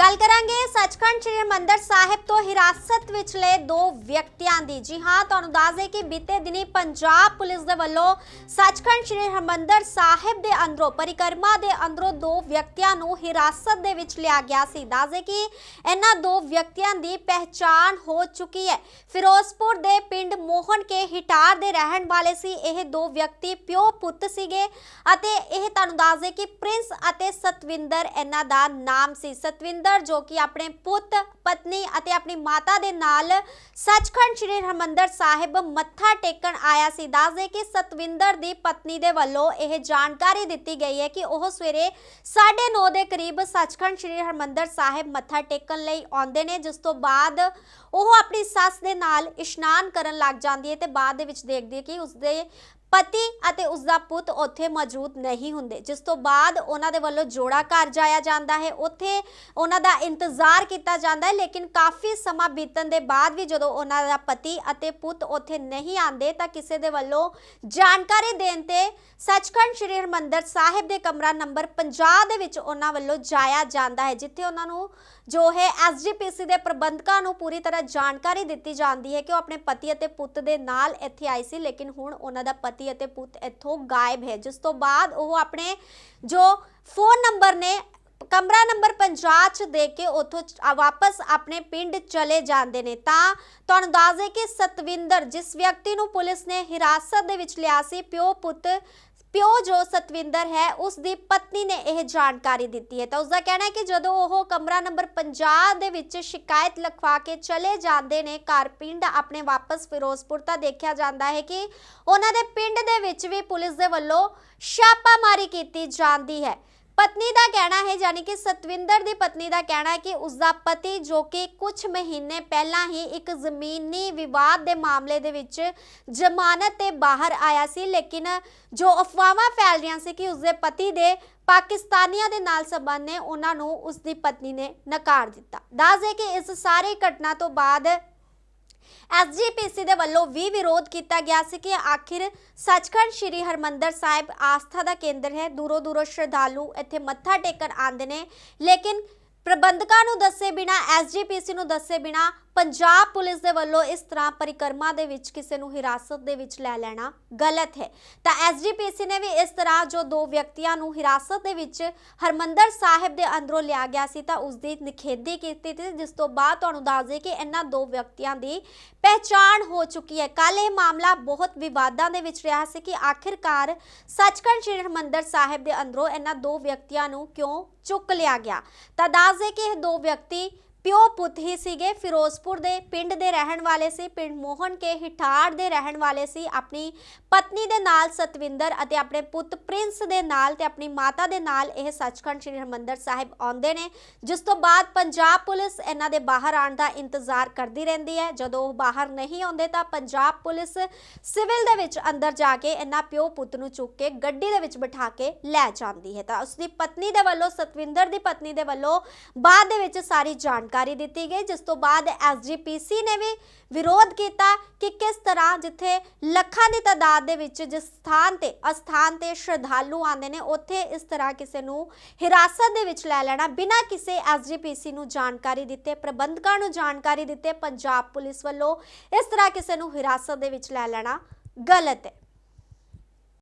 ਗੱਲ ਕਰਾਂਗੇ ਸੱਚਖੰਡ ਸ੍ਰੀ ਹਰਿਮੰਦਰ ਸਾਹਿਬ ਤੋਂ ਹਿਰਾਸਤ ਵਿੱਚ ਲਏ ਦੋ ਵਿਅਕਤੀਆਂ ਦੀ। ਜੀ ਹਾਂ, ਤੁਹਾਨੂੰ ਦੱਸ ਦੇ ਕਿ ਬੀਤੇ ਦਿਨੀ ਪੰਜਾਬ ਪੁਲਿਸ ਦੇ ਵੱਲੋਂ ਸੱਚਖੰਡ ਸ੍ਰੀ ਹਰਿਮੰਦਰ ਸਾਹਿਬ ਦੇ ਅੰਦਰੋਂ, ਪਰਿਕਰਮਾ ਦੇ ਅੰਦਰੋਂ ਦੋ ਵਿਅਕਤੀਆਂ ਨੂੰ ਹਿਰਾਸਤ ਦੇ ਵਿੱਚ ਲਿਆ ਗਿਆ ਸੀ। ਦੱਸ ਦੇ ਕਿ ਇਹਨਾਂ ਦੋ ਵਿਅਕਤੀਆਂ ਦੀ ਪਹਿਚਾਣ ਹੋ ਚੁੱਕੀ ਹੈ। ਫਿਰੋਜ਼ਪੁਰ ਦੇ ਪਿੰਡ ਮੋਹਨ ਕੇ ਹਿਟਾਰ ਦੇ ਰਹਿਣ ਵਾਲੇ ਸੀ। ਇਹ ਦੋ ਵਿਅਕਤੀ ਪਿਓ ਪੁੱਤ ਸੀਗੇ ਅਤੇ ਇਹ ਤੁਹਾਨੂੰ ਦੱਸ ਦੇ ਕਿ ਪ੍ਰਿੰਸ ਅਤੇ ਸਤਵਿੰਦਰ, ਇਹਨਾਂ ਦਾ ਨਾਮ ਸੀ। ਸਤਵਿੰਦਰ ਜੋ ਕਿ ਆਪਣੇ ਪੁੱਤ, ਪਤਨੀ ਅਤੇ ਆਪਣੀ ਮਾਤਾ ਦੇ ਨਾਲ ਸੱਚਖੰਡ ਸ੍ਰੀ ਹਰਿਮੰਦਰ ਸਾਹਿਬ ਮੱਥਾ ਟੇਕਣ ਆਇਆ ਸੀ। ਦੱਸ ਕਿ ਸਤਵਿੰਦਰ ਦੀ ਪਤਨੀ ਦੇ ਵੱਲੋਂ ਇਹ ਜਾਣਕਾਰੀ ਦਿੱਤੀ ਗਈ ਹੈ ਕਿ ਉਹ ਸਵੇਰੇ 9:30 ਦੇ ਕਰੀਬ ਸੱਚਖੰਡ ਸ੍ਰੀ ਹਰਿਮੰਦਰ ਸਾਹਿਬ ਮੱਥਾ ਟੇਕਣ ਲਈ ਆਉਂਦੇ ਨੇ, ਜਿਸ ਤੋਂ ਬਾਅਦ ਉਹ ਆਪਣੀ ਸੱਸ ਦੇ ਨਾਲ ਇਸ਼ਨਾਨ ਕਰਨ ਲੱਗ ਜਾਂਦੀ ਹੈ ਤੇ ਬਾਅਦ ਦੇ ਵਿੱਚ ਦੇਖਦੀ ਹੈ ਕਿ ਉਸਦੇ ਪਤੀ ਅਤੇ ਉਸ ਦਾ ਪੁੱਤ ਉੱਥੇ ਮੌਜੂਦ ਨਹੀਂ ਹੁੰਦੇ। ਜਿਸ ਤੋਂ ਬਾਅਦ ਉਹਨਾਂ ਦੇ ਵੱਲੋਂ ਜੋੜਾ ਘਰ ਜਾਇਆ ਜਾਂਦਾ ਹੈ। ਉੱਥੇ ਉਹਨਾਂ ਦਾ ਇੰਤਜ਼ਾਰ ਕੀਤਾ ਜਾਂਦਾ ਹੈ, ਲੇਕਿਨ ਕਾਫੀ ਸਮਾਂ ਬੀਤਣ ਦੇ ਬਾਅਦ ਵੀ ਜਦੋਂ ਉਹਨਾਂ ਦਾ ਪਤੀ ਅਤੇ ਪੁੱਤ ਉੱਥੇ ਨਹੀਂ ਆਉਂਦੇ, ਤਾਂ ਕਿਸੇ ਦੇ ਵੱਲੋਂ ਜਾਣਕਾਰੀ ਦੇਣ ਤੇ ਸੱਚਖੰਡ ਸ੍ਰੀ ਹਰਿਮੰਦਰ ਸਾਹਿਬ ਦੇ ਕਮਰਾ ਨੰਬਰ 50 ਦੇ ਵਿੱਚ ਉਹਨਾਂ ਵੱਲੋਂ ਜਾਇਆ ਜਾਂਦਾ ਹੈ, ਜਿੱਥੇ ਉਹਨਾਂ ਨੂੰ ਜੋ ਹੈ ਐਸਜੀਪੀਸੀ ਦੇ ਪ੍ਰਬੰਧਕਾਂ ਨੂੰ ਪੂਰੀ ਤਰ੍ਹਾਂ ਜਾਣਕਾਰੀ ਦਿੱਤੀ ਜਾਂਦੀ ਹੈ ਕਿ ਉਹ ਆਪਣੇ ਪਤੀ ਅਤੇ ਪੁੱਤ ਦੇ ਨਾਲ ਇੱਥੇ ਆਈ ਸੀ, ਲੇਕਿਨ ਹੁਣ ਉਹਨਾਂ ਦਾ ਪਤੀ ਅਤੇ ਪੁੱਤ ਇੱਥੋਂ ਗਾਇਬ ਹੈ। ਜਿਸ ਤੋਂ ਬਾਅਦ ਉਹ ਆਪਣੇ ਜੋ ਫੋਨ ਨੰਬਰ ਨੇ, ਕਮਰਾ ਨੰਬਰ 50 ਚ ਦੇ ਕੇ ਉੱਥੋਂ ਚ- ਵਾਪਸ ਆਪਣੇ ਪਿੰਡ ਚਲੇ ਜਾਂਦੇ ਨੇ। ਤਾਂ ਤੁਹਾਨੂੰ ਦੱਸ ਦੇ ਕਿ ਸਤਵਿੰਦਰ ਜਿਸ ਵਿਅਕਤੀ ਨੂੰ ਪੁਲਿਸ ਨੇ ਹਿਰਾਸਤ ਦੇ ਵਿੱਚ ਲਿਆ ਸੀ ਪਿਓ ਪੁੱਤ ਪਿਓ ਜੋ ਸਤਵਿੰਦਰ ਹੈ ਉਸ ਦੀ ਪਤਨੀ ਨੇ ਇਹ ਜਾਣਕਾਰੀ ਦਿੱਤੀ ਹੈ। ਤਾਂ ਉਸ ਦਾ ਕਹਿਣਾ ਹੈ ਕਿ ਜਦੋਂ ਉਹ ਕਮਰਾ ਨੰਬਰ 50 ਦੇ ਵਿੱਚ ਸ਼ਿਕਾਇਤ ਲਿਖਵਾ ਕੇ ਚਲੇ ਜਾਂਦੇ ਨੇ, ਘਰ ਪਿੰਡ ਆਪਣੇ ਵਾਪਸ ਫਿਰੋਜ਼ਪੁਰ, ਤਾਂ ਦੇਖਿਆ ਜਾਂਦਾ ਹੈ ਕਿ ਉਹਨਾਂ ਦੇ ਪਿੰਡ ਦੇ ਵਿੱਚ ਵੀ ਪੁਲਿਸ ਦੇ ਵੱਲੋਂ ਛਾਪਾਮਾਰੀ ਕੀਤੀ ਜਾਂਦੀ ਹੈ। ਪਤਨੀ ਦਾ ਕਹਿਣਾ ਹੈ, ਯਾਨੀ ਕਿ ਸਤਵਿੰਦਰ ਦੀ ਪਤਨੀ ਦਾ ਕਹਿਣਾ ਹੈ ਕਿ ਉਸ ਦਾ ਪਤੀ ਜੋ ਕਿ ਕੁਝ ਮਹੀਨੇ ਪਹਿਲਾਂ ਹੀ ਇੱਕ ਜ਼ਮੀਨੀ ਵਿਵਾਦ ਦੇ ਮਾਮਲੇ ਦੇ ਵਿੱਚ ਜ਼ਮਾਨਤ ਤੇ ਬਾਹਰ ਆਇਆ ਸੀ, ਲੇਕਿਨ ਜੋ ਅਫਵਾਹਾਂ ਫੈਲ ਰਹੀਆਂ ਸੀ ਕਿ ਉਸ ਦੇ ਪਤੀ ਦੇ ਪਾਕਿਸਤਾਨੀਆਂ ਦੇ ਨਾਲ ਸੰਬੰਧ ਨੇ, ਉਹਨਾਂ ਨੂੰ ਉਸ ਦੀ ਪਤਨੀ ਨੇ ਨਕਾਰ ਦਿੱਤਾ। ਦੱਸ ਦੇ ਕਿ ਇਸ ਸਾਰੇ ਘਟਨਾ ਤੋਂ ਬਾਅਦ ਐਸਜੀਪੀਸੀ ਦੇ ਵੱਲੋਂ ਵੀ ਵਿਰੋਧ ਕੀਤਾ ਗਿਆ ਸੀ ਕਿ ਆਖਿਰ ਸੱਚਖੰਡ ਸ੍ਰੀ ਹਰਮੰਦਰ ਸਾਹਿਬ ਆਸਥਾ ਦਾ ਕੇਂਦਰ ਹੈ। ਦੂਰੋਂ ਦੂਰੋਂ ਸ਼ਰਧਾਲੂ ਇੱਥੇ ਮੱਥਾ ਟੇਕਣ ਆਉਂਦੇ ਨੇ। ਲੇਕਿਨ ਪ੍ਰਬੰਧਕਾਂ ਨੂੰ ਦੱਸੇ ਬਿਨਾ ਐਸਜੀਪੀਸੀ ਨੂੰ ਦੱਸੇ ਬਿਨਾ ਪੰਜਾਬ ਪੁਲਿਸ ਦੇ ਵੱਲੋਂ ਇਸ ਤਰ੍ਹਾਂ ਪਰਿਕਰਮਾ ਦੇ ਵਿੱਚ ਕਿਸੇ ਨੂੰ ਹਿਰਾਸਤ ਦੇ ਵਿੱਚ ਲੈ ਲੈਣਾ ਗਲਤ ਹੈ। ਤਾਂ ਐਸਜੀਪੀਸੀ ਨੇ ਵੀ ਇਸ ਤਰ੍ਹਾਂ ਜੋ ਦੋ ਵਿਅਕਤੀਆਂ ਨੂੰ ਹਿਰਾਸਤ ਦੇ ਵਿੱਚ ਹਰਮੰਦਰ ਸਾਹਿਬ ਦੇ ਅੰਦਰੋਂ ਲਿਆ ਗਿਆ ਸੀ ਤਾਂ ਉਸ ਦੀ ਨਿਖੇਧੀ ਕੀਤੀ ਸੀ ਜਿਸ ਤੋਂ ਬਾਅਦ ਤੁਹਾਨੂੰ ਦੱਸ ਦਈਏ ਕਿ ਇਹਨਾਂ ਦੋ ਵਿਅਕਤੀਆਂ ਦੀ ਪਹਿਚਾਣ ਹੋ ਚੁੱਕੀ ਹੈ। ਕੱਲ ਇਹ ਮਾਮਲਾ ਬਹੁਤ ਵਿਵਾਦਾਂ ਦੇ ਵਿੱਚ ਰਿਹਾ ਸੀ ਕਿ ਆਖਿਰਕਾਰ ਸੱਚਖੰਡ ਸ੍ਰੀ ਹਰਿਮੰਦਰ ਸਾਹਿਬ ਦੇ ਅੰਦਰੋਂ ਇਹਨਾਂ ਦੋ ਵਿਅਕਤੀਆਂ ਨੂੰ ਕਿਉਂ ਚੁੱਕ ਲਿਆ ਗਿਆ। ਤਾਂ ਦੱਸ ਦੇ ਕਿ ਇਹ ਦੋ ਵਿਅਕਤੀ ਪਿਓ ਪੁੱਤ ਹੀ ਸੀਗੇ ਫਿਰੋਜ਼ਪੁਰ ਦੇ, ਪਿੰਡ ਦੇ ਰਹਿਣ ਵਾਲੇ ਸੀ, ਪਿੰਡ ਮੋਹਨ ਕੇ ਹਿਠਾੜ ਦੇ ਰਹਿਣ ਵਾਲੇ ਸੀ, ਆਪਣੀ ਪਤਨੀ ਦੇ ਨਾਲ ਸਤਵਿੰਦਰ ਅਤੇ ਆਪਣੇ ਪੁੱਤ ਪ੍ਰਿੰਸ ਦੇ ਨਾਲ ਤੇ ਆਪਣੀ ਮਾਤਾ ਦੇ ਨਾਲ ਇਹ ਸੱਚਖੰਡ ਸ੍ਰੀ ਹਰਿਮੰਦਰ ਸਾਹਿਬ ਆਉਂਦੇ ਨੇ, ਜਿਸ ਤੋਂ ਬਾਅਦ ਪੰਜਾਬ ਪੁਲਿਸ ਇਹਨਾਂ ਦੇ ਬਾਹਰ ਆਉਣ ਦਾ ਇੰਤਜ਼ਾਰ ਕਰਦੀ ਰਹਿੰਦੀ ਹੈ। ਜਦੋਂ ਉਹ ਬਾਹਰ ਨਹੀਂ ਆਉਂਦੇ ਤਾਂ ਪੰਜਾਬ ਪੁਲਿਸ ਸਿਵਲ ਦੇ ਵਿੱਚ ਅੰਦਰ ਜਾ ਕੇ ਇਹਨਾਂ ਪਿਓ ਪੁੱਤ ਨੂੰ ਚੁੱਕ ਕੇ ਗੱਡੀ ਦੇ ਵਿੱਚ ਬਿਠਾ ਕੇ ਲੈ ਜਾਂਦੀ ਹੈ। ਤਾਂ ਉਸ ਦੀ ਪਤਨੀ ਦੇ ਵੱਲੋਂ, ਸਤਵਿੰਦਰ ਦੀ ਪਤਨੀ ਦੇ ਵੱਲੋਂ ਬਾਅਦ ਦੇ ਵਿੱਚ ਸਾਰੀ ਜਾਣ ਜਾਣਕਾਰੀ ਦਿੱਤੀ ਗਈ, ਜਿਸ ਤੋਂ ਬਾਅਦ ਐਸਜੀਪੀਸੀ ਨੇ ਵੀ ਵਿਰੋਧ ਕੀਤਾ ਕਿ ਕਿਸ ਤਰ੍ਹਾਂ ਜਿੱਥੇ ਲੱਖਾਂ ਦੀ ਤਾਦਾਦ ਦੇ ਵਿੱਚ ਜਿਸ ਸਥਾਨ ਤੇ ਅਸਥਾਨ ਤੇ ਸ਼ਰਧਾਲੂ ਆਉਂਦੇ ਨੇ, ਉੱਥੇ ਇਸ ਤਰ੍ਹਾਂ ਕਿਸੇ ਨੂੰ ਹਿਰਾਸਤ ਦੇ ਵਿੱਚ ਲੈ ਲੈਣਾ, ਬਿਨਾਂ ਕਿਸੇ ਐਸਜੀਪੀਸੀ ਨੂੰ ਜਾਣਕਾਰੀ ਦਿੱਤੇ, ਪ੍ਰਬੰਧਕਾਂ ਨੂੰ ਜਾਣਕਾਰੀ ਦਿੱਤੇ, ਪੰਜਾਬ ਪੁਲਿਸ ਵੱਲੋਂ ਇਸ ਤਰ੍ਹਾਂ ਕਿਸੇ ਨੂੰ ਹਿਰਾਸਤ ਦੇ ਵਿੱਚ ਲੈ ਲੈਣਾ ਗਲਤ ਹੈ।